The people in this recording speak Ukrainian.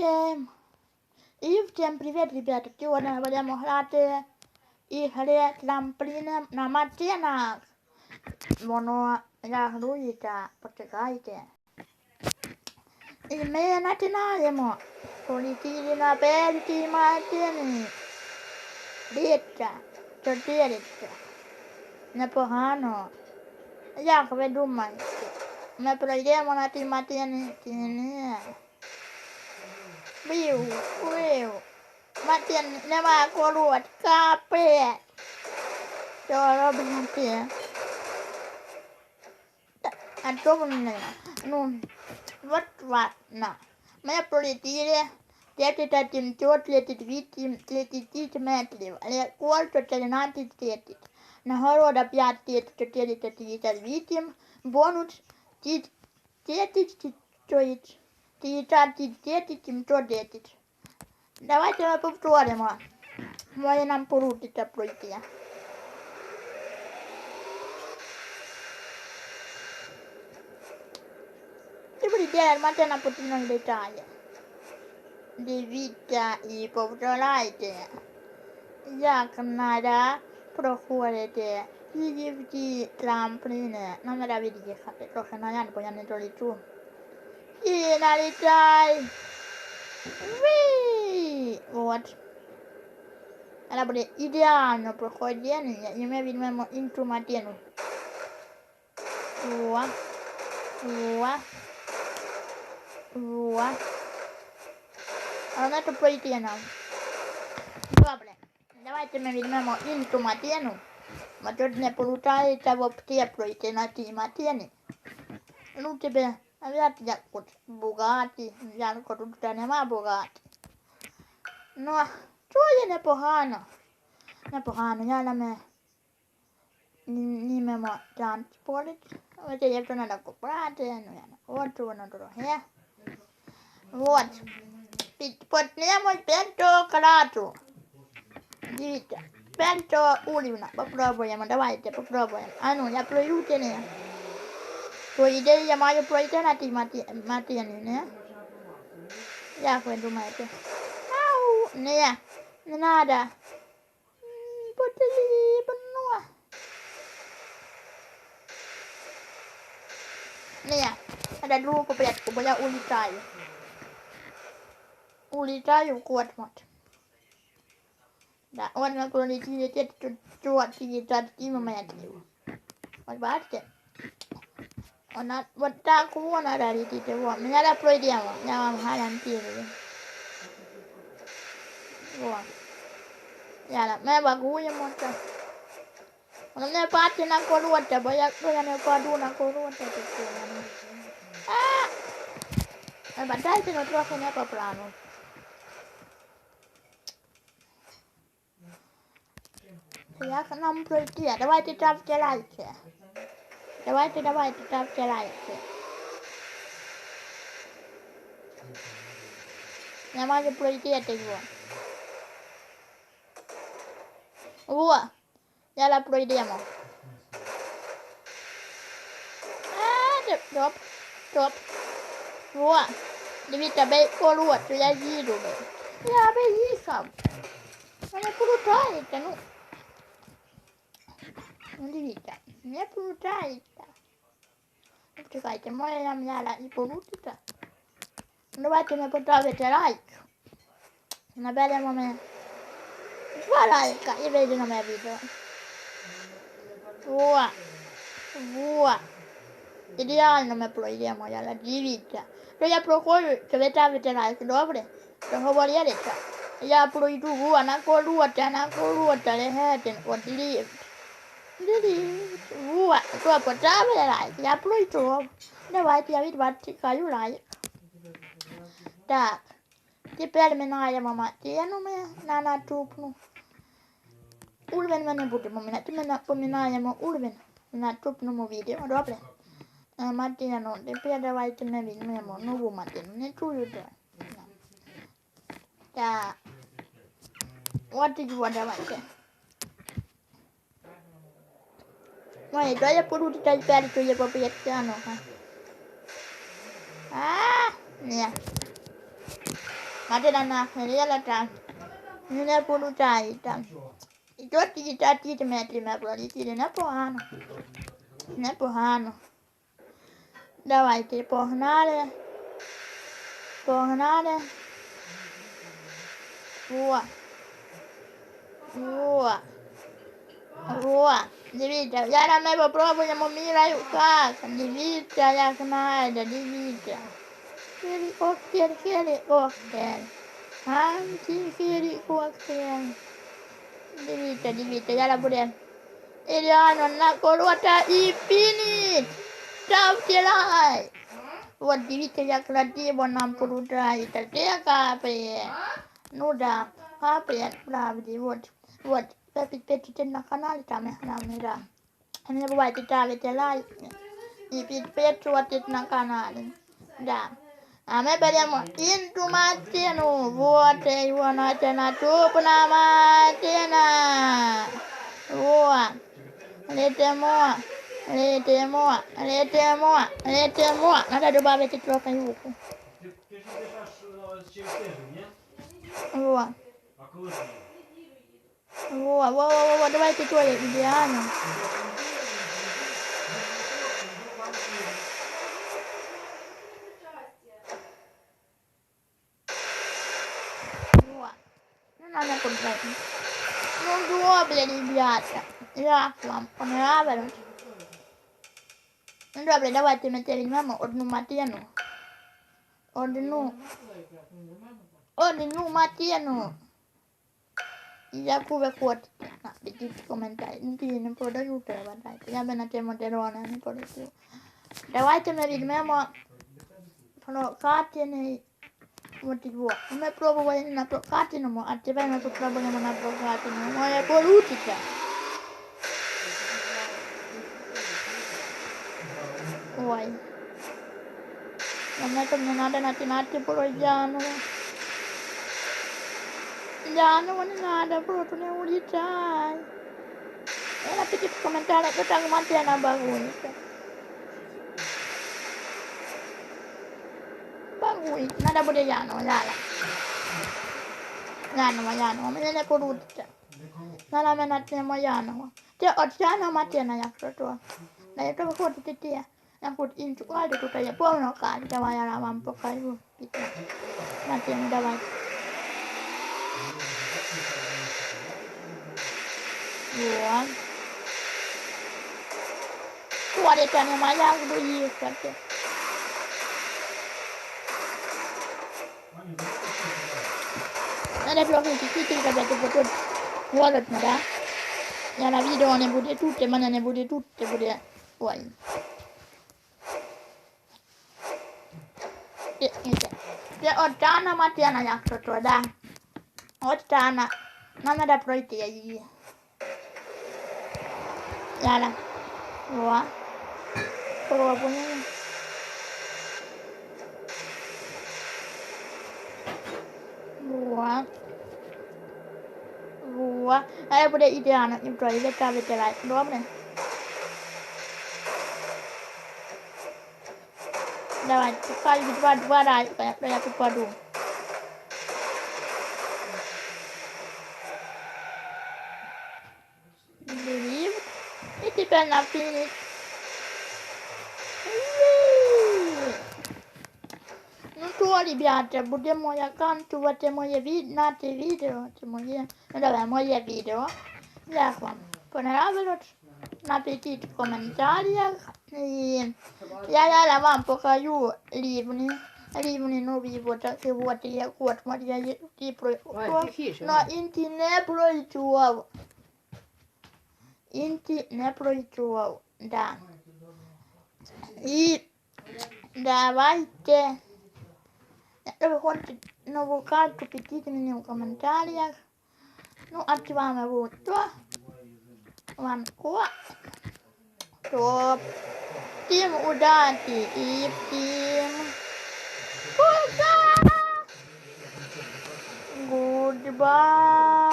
всем! И всем привет, ребята! Сегодня будем грати ігри трампліном на машинах. Воно регулюється, почекайте. І ми починаємо. Полетіли на першій машині. Дивіться, чотириця. Непогано. Як ви думаєте? Ми пройдемо на тій машині чи ні? Вів, вів. Матін нема корот, капець. Що робимо ти? Та, А що ви мене? Ну, от ладно. Ми полетіли 10 738 36 метрів, але кольцо 13 тисяч. Нагорода 5 458, бонус 10 тисяч 50 710. Давайте ми повторимо. Може нам поручиться пройти. І буде машина постійно літає. Дивіться і повторяйте. Як треба проходити ці трампліни. Нам треба від'їхати трохи назад, бо я не долічу. І налітай. Віі! От. Треба буде ідеально проходження, і ми візьмемо іншу матину. О. О. О. Але треба пройти нам. Добре. Давайте ми візьмемо іншу матину. Бо тут не виходить взагалі пройти на цій матині. Ну тебе, от Бугаті, Янко тут нема Бугаті. Ну, що є непогано? Непогано, я нам німемо транспорт. Ось як то треба купувати, ну я не хочу, воно дороге. Вот. Підпотнемо п'ятого класу. Дивіться, п'ятого уровня. Попробуємо, давайте, попробуємо. А ну, я пройду чи ні? По ідеї я маю пройти на тій маті- матині, не? Як ви думаєте? Ау, ні, не надо. М, Потрібно. Ні, треба другу попитку, бо я улітаю. Улітаю в космос. Да, от ми пролетіли 150 кілометрів. От бачите? Вона, от так вона треба летіти, во. Ми зараз пройдемо, я вам гарантую. Во. Зараз, ми вагуємо це. Воно не падає на короте, бо якщо я не впаду на короте, то це воно. А! Вибачайте, ну трохи не по плану. Як нам пройти? Давайте ставте лайки. Давайте, давайте, ставте лайки. Я можу пройти його. Во! Зараз пройдемо. А, стоп, стоп, стоп. Во! Дивіться, бей корот, що я їду. бей. Я би їхав. Мене крутається, ну. Ну дивіться, не получається. Ну, Чекайте, може нам зараз і получиться. Ну, Давайте ми поставите лайк. Наберемо ми два лайка і вийде на моє відео. Во! Во! Ідеально ми пройдемо, я дивіться. То я проходжу, то ви ставите лайк, добре? То говорилися. Я пройду во, на корота, на корота, легетин, от ліфт. Ліфт. Во, то поставили лайк, я пройду. Давайте я від вас чекаю лайк. Так. Тепер минаємо матину ми на наступну. Урвін ми не будемо міняти. Ми на- поміняємо урвін в наступному відео. Добре? Е, Матину, тепер давайте ми візьмемо нову матину. Не чую де. Так. От і його Давайте. Ой, то я поручити тепер, що я поп'ється, ну, га. А, ні. Matena hela ta. Nina pulu tai ta. Ijoti tati te metri me pula ti ne pohano. Ne pohano. Dawai te pohnale. Pohnale. Rua. Rua. Divita. Yara me proprio andiamo mira io casa. Divita ya knaida divita. Kiri åker, kiri åker. Han till kiri åker. Divita, divita. Yara på det. Iliano nakolwata ipini. Taftilai. Wat divita ya klati bonam purutai. Tatia kape. Nuda. Kape. Pravdi. Wat. Wat. Peti tenna kanali tame namira. Ini buat kita lihat lai. Ipit pet suatit na kanali. Da. Ame beremo intu matenu vuote juona tena tupna matena. Vuo. Lete mua. Lete mua. Lete mua. Lete mua. Надо добавить трохи юку. Ти, ж е, через тиждень, ні? Во. А коли ти? Во, во, во, во, давайте тоже идеально. Вот. Ну, надо купить. Ну, добре, ребята. Як вам понравилось? Ну, добре, давайте ми візьмемо одну матину. Одну. Одну матину. Яку ви хочете. Напишіть в коментарі. Ну, ті не продаю треба дайте. Я би на тему терона не продаю. Давайте ми візьмемо прокатений мотиво. Ми пробували на прокатеному, а тепер ми попробуємо на прокатеному. Моє получиться. Ой. Нам не надо начинать про Яну. Яну не надо, просто не улетай. Я напишите в комментариях, что так мать на багуница. Багуй, надо будет Яну, Яна. Яну, Яну, мене не получится. Надо мене начнемо Яну. Це от Яна Матена, якщо то. На якщо ви хочете ті, я хочу іншу карту, тут є повна карта, давай я вам покажу. Піти. Матена, давай. Вот. Твориться нема, як буду їхати. Ані, ну, що ти Надо трохи чуть-чуть казати, бо тут холодно, да? Я на відео не буде тут, мене не буде тут, це буде... Ой. Це, це. Це от Тана Матяна, якщо то, да? От Тана. Нам треба пройти її. Яла. О. Пробуємо. Во. Во. А я буде ідеально і пройде ставити лайк. Добре? Давай, покажи два, два лайка, якщо я попаду. Блін. Фініш. Ууу. Ну то, ребята, будемо заканчувати моє від... на це відео. Це моє, ну давай, моє відео. Як вам понравилось? Напишіть в коментарях. І я зараз вам покажу рівні. Рівні нові вот вот як от моя ті про Ой, тихіше. на інті не пройшов. Інті не пройшов, да. І давайте. Якщо ви хочете нову карту, пишіть мені в коментарях. Ну, а з вами був то. Ванко. Топ. Всім удачі і всім пока! Goodbye.